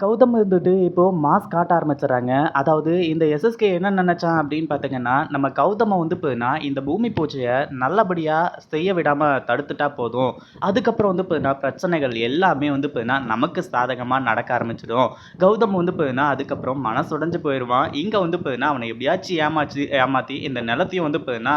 கௌதம் இருந்துட்டு இப்போது மாஸ் காட்ட ஆரம்பிச்சுடுறாங்க. அதாவது இந்த எஸ்எஸ்கே என்ன நினச்சான் அப்படின்னு பார்த்தீங்கன்னா, நம்ம கௌதமை வந்து போதுன்னா இந்த பூமி பூஜையை நல்லபடியாக செய்ய விடாமல் தடுத்துட்டா போதும். அதுக்கப்புறம் வந்து பார்த்தீங்கன்னா, பிரச்சனைகள் எல்லாமே வந்து போதுன்னா நமக்கு சாதகமாக நடக்க ஆரம்பிச்சிடும் கௌதம் வந்து பார்த்தீங்கன்னா, அதுக்கப்புறம் மனசுடைஞ்சு போயிடுவான் இங்கே வந்து பார்த்தீங்கன்னா, அவனை எப்படியாச்சும் ஏமாச்சு ஏமாற்றி இந்த நிலத்தையும் வந்து பார்த்தீங்கன்னா,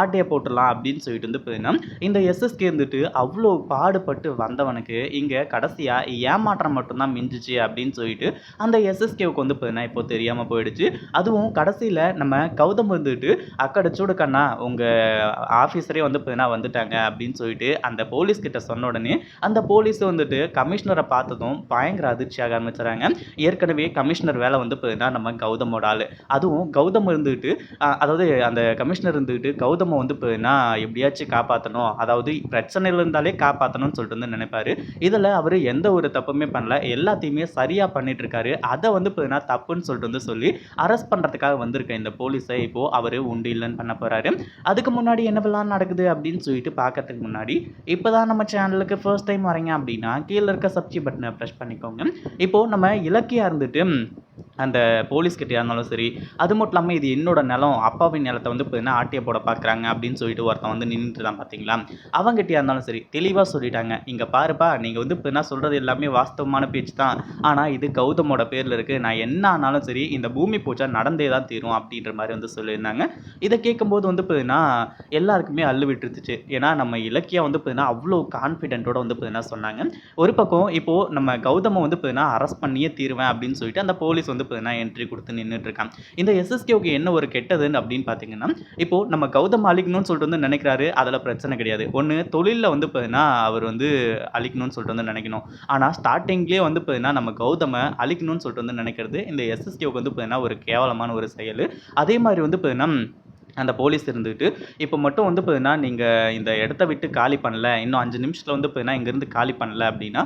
ஆட்டையை போட்டுடலாம் அப்படின்னு சொல்லிட்டு வந்து பார்த்தீங்கன்னா, இந்த எஸ்எஸ்கே இருந்துட்டு அவ்வளோ பாடுபட்டு வந்தவனுக்கு, இங்கே கடைசியாக ஏமாற்றம் மட்டும்தான் மிஞ்சிச்சு மிஞ்சுச்சு அப்படின்னு சொல்லிட்டு அந்த எஸ்எஸ்கேவுக்கு வந்து பார்த்தீங்கன்னா இப்போ தெரியாமல் போயிடுச்சு. அதுவும் கடைசியில் நம்ம கௌதம் வந்துட்டு அக்கட சூடு கண்ணா உங்கள் ஆஃபீஸரே வந்து பார்த்தீங்கன்னா வந்துட்டாங்க? அப்படின்னு சொல்லிட்டு அந்த போலீஸ் கிட்ட சொன்ன உடனே அந்த போலீஸ் வந்துட்டு கமிஷனரை பார்த்ததும் பயங்கர அதிர்ச்சியாக ஆரம்பிச்சுறாங்க. ஏற்கனவே கமிஷனர் வேலை வந்து பார்த்தீங்கன்னா நம்ம கௌதமோட ஆள். அதுவும் கௌதம் இருந்துட்டு அதாவது அந்த கமிஷனர் இருந்துட்டு கௌதமை வந்து பார்த்தீங்கன்னா எப்படியாச்சும் காப்பாற்றணும் அதாவது பிரச்சனையில் இருந்தாலே காப்பாற்றணும்னு சொல்லிட்டு வந்து நினைப்பாரு. இதில் அவர் எந்த ஒரு தப்புமே பண்ணல. எல்லாத்தையுமே சரியாக பண்ணிட்டுருக்காரு. அதை வந்து பார்த்தீங்கன்னா தப்புன்னு சொல்லிட்டு வந்து சொல்லி அரெஸ்ட் பண்ணுறதுக்காக வந்திருக்க இந்த போலீஸை இப்போது அவர் உண்டு இல்லைன்னு பண்ண போகிறாரு அதுக்கு முன்னாடி என்னவெல்லாம் நடக்குது அப்படின்னு சொல்லிட்டு பார்க்கறதுக்கு முன்னாடி இப்போ தான் நம்ம சேனலுக்கு ஃபர்ஸ்ட் டைம் வரீங்க அப்படின்னா கீழே இருக்க சப்ஸ்கிரைப் பட்டனை ப்ரெஸ் பண்ணிக்கோங்க. இப்போது நம்ம இலக்கியாக இருந்துட்டு அந்த போலீஸ் கிட்டயா இருந்தாலும் சரி அது மட்டும் இல்லாமல் இது என்னோட நிலம் அப்பாவின் நிலத்தை வந்து பார்த்தீங்கன்னா ஆட்டிய போட பார்க்குறாங்க அப்படின்னு சொல்லிட்டு ஒருத்தன் வந்து நின்றுட்டு தான் பார்த்தீங்களா? அவங்ககிட்டயா இருந்தாலும் சரி தெளிவாக சொல்லிட்டாங்க. இங்கே பாருப்பா நீங்கள் வந்து இப்போ என்ன சொல்கிறது எல்லாமே வாஸ்தவமான பேச்சு தான். ஆனால் இது கௌதமோட பேரில் இருக்குது நான் என்ன ஆனாலும் சரி இந்த பூமி பூஜை நடந்தே தான் தீரும் அப்படின்ற மாதிரி வந்து சொல்லியிருந்தாங்க. இதை கேட்கும்போது வந்து பார்த்தீங்கன்னா எல்லாருக்குமே அள்ளு விட்டுருச்சு ஏன்னா நம்ம இலக்கியம் வந்து பார்த்தீங்கன்னா அவ்வளோ கான்ஃபிடென்ட்டோட வந்து பார்த்தீங்கன்னா சொன்னாங்க. ஒரு பக்கம் இப்போது நம்ம கௌதமை வந்து பார்த்தீங்கன்னா அரெஸ்ட் பண்ணியே தீருவேன் அப்படின்னு சொல்லிட்டு அந்த போலீஸ் வந்து பார்த்தீங்கன்னா என்ட்ரி கொடுத்து நின்றுட்டு இருக்கான் இந்த எஸ்எஸ்கேவுக்கு என்ன ஒரு கெட்டதுன்னு அப்படின்னு பார்த்தீங்கன்னா இப்போது நம்ம கௌதம் அழிக்கணும்னு சொல்லிட்டு வந்து நினைக்கிறாரு அதில் பிரச்சனை கிடையாது. ஒன்று தொழிலில் வந்து பார்த்தீங்கன்னா அவர் வந்து அழிக்கணும்னு சொல்லிட்டு வந்து நினைக்கணும். ஆனால் ஸ்டார்டிங்லேயே வந்து பார்த்தீங்கன்னா நம்ம கௌதமை அழிக்கணும்னு சொல்லிட்டு வந்து நினைக்கிறது இந்த எஸ்எஸ்கேவுக்கு வந்து பார்த்தீங்கன்னா ஒரு கேவலமான ஒரு செயல். அதே மாதிரி வந்து பார்த்தீங்கன்னா அந்த போலீஸ் இருந்துட்டு இப்போ மட்டும் வந்து பார்த்தீங்கன்னா நீங்கள் இந்த இடத்த விட்டு காலி பண்ணல இன்னும் அஞ்சு நிமிஷத்தில் வந்து பார்த்தீங்கன்னா இங்கேருந்து காலி பண்ணல அப்படின்னா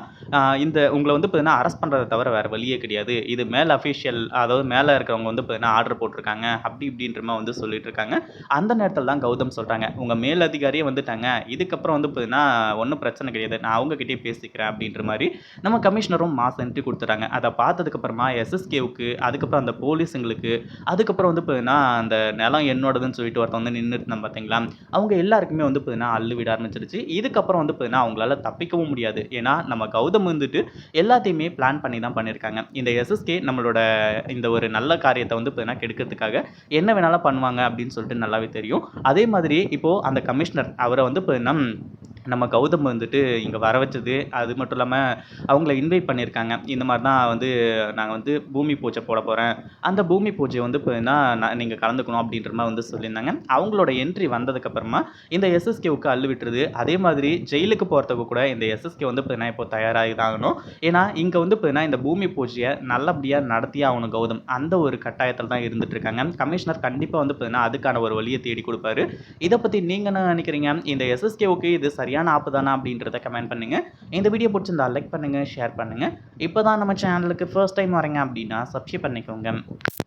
இந்த உங்களை வந்து பார்த்தீங்கன்னா அரெஸ்ட் பண்ணுறதை தவிர வேறு வழியே கிடையாது. இது மேலே அஃபிஷியல் அதாவது மேலே இருக்கிறவங்க வந்து பார்த்தீங்கன்னா ஆர்டர் போட்டிருக்காங்க அப்படி இப்படின்ற மாதிரி வந்து சொல்லிட்டு இருக்காங்க. அந்த நேரத்தில் தான் கௌதம் சொல்கிறாங்க உங்கள் மேல் அதிகாரியே வந்துட்டாங்க. இதுக்கப்புறம் வந்து பார்த்தீங்கன்னா ஒன்றும் பிரச்சனை கிடையாது. நான் அவங்ககிட்டயே பேசிக்கிறேன் அப்படின்ற மாதிரி நம்ம கமிஷனரும் மாசன்ட்டு என்ட்ரி கொடுத்துட்டாங்க அதை பார்த்ததுக்கப்புறமா எஸ்எஸ்கேவுக்கு அதுக்கப்புறம் அந்த போலீஸுங்களுக்கு அதுக்கப்புறம் வந்து பார்த்தீங்கன்னா அந்த நிலம் என்னோடதுன்னு சொல்லிட்டு ஒருத்தன் வந்து நின்றுட்டு பார்த்தீங்களா? அவங்க எல்லாருக்குமே வந்து பார்த்தீங்கன்னா அள்ளு விட ஆரம்பிச்சிருச்சு. இதுக்கப்புறம் வந்து பார்த்தீங்கன்னா அவங்களால தப்பிக்கவும் முடியாது. ஏன்னா நம்ம கௌதம் வந்துட்டு எல்லாத்தையுமே பிளான் பண்ணி தான் பண்ணியிருக்காங்க இந்த எஸ்எஸ்கே நம்மளோட இந்த ஒரு நல்ல காரியத்தை வந்து பார்த்தீங்கன்னா கெடுக்கிறதுக்காக என்ன வேணாலும் பண்ணுவாங்க அப்படின்னு சொல்லிட்டு நல்லாவே தெரியும். அதே மாதிரி இப்போது அந்த கமிஷனர் அவரை வந்து பார்த்தீங்கன்னா நம்ம கௌதம் வந்துட்டு இங்கே வர வச்சது. அது மட்டும் இல்லாமல் அவங்கள இன்வைட் பண்ணியிருக்காங்க இந்த மாதிரி தான் வந்து நாங்கள் வந்து பூமி பூஜை போட போகிறேன் அந்த பூமி பூஜை வந்து பார்த்தீங்கன்னா நான் நீங்கள் கலந்துக்கணும் அப்படின்ற மாதிரி வந்து சொல்லியிருந்தாங்க. அவங்களோட என்ட்ரி வந்ததுக்கப்புறமா இந்த எஸ்எஸ்கேவுக்கு அள்ளு விட்டுருது. அதே மாதிரி ஜெயிலுக்கு போகிறதுக்கு கூட இந்த எஸ்எஸ்கே வந்து பார்த்தீங்கன்னா இப்போ தயாராகி தாகணும் ஏன்னா இங்கே வந்து பார்த்தீங்கன்னா இந்த பூமி பூஜையை நல்லபடியாக நடத்தியே ஆகணும் கௌதம். அந்த ஒரு கட்டாயத்தில் தான் இருந்துகிட்ருக்காங்க கமிஷனர் கண்டிப்பாக வந்து பார்த்தீங்கன்னா அதுக்கான ஒரு வழியை தேடி கொடுப்பாரு. இதை பற்றி நீங்கள் என்ன நினைக்கிறீங்க? இந்த எஸ்எஸ்கேவுக்கு இது சரியான ஆப்பு தானா அப்படின்றத கமெண்ட் பண்ணுங்கள் இந்த வீடியோ பிடிச்சிருந்தா லைக் பண்ணுங்கள் ஷேர் பண்ணுங்கள் இப்போ தான் நம்ம சேனலுக்கு ஃபர்ஸ்ட் டைம் வரீங்க அப்படின்னா சப்ஸ்கிரைப் பண்ணிக்கோங்க.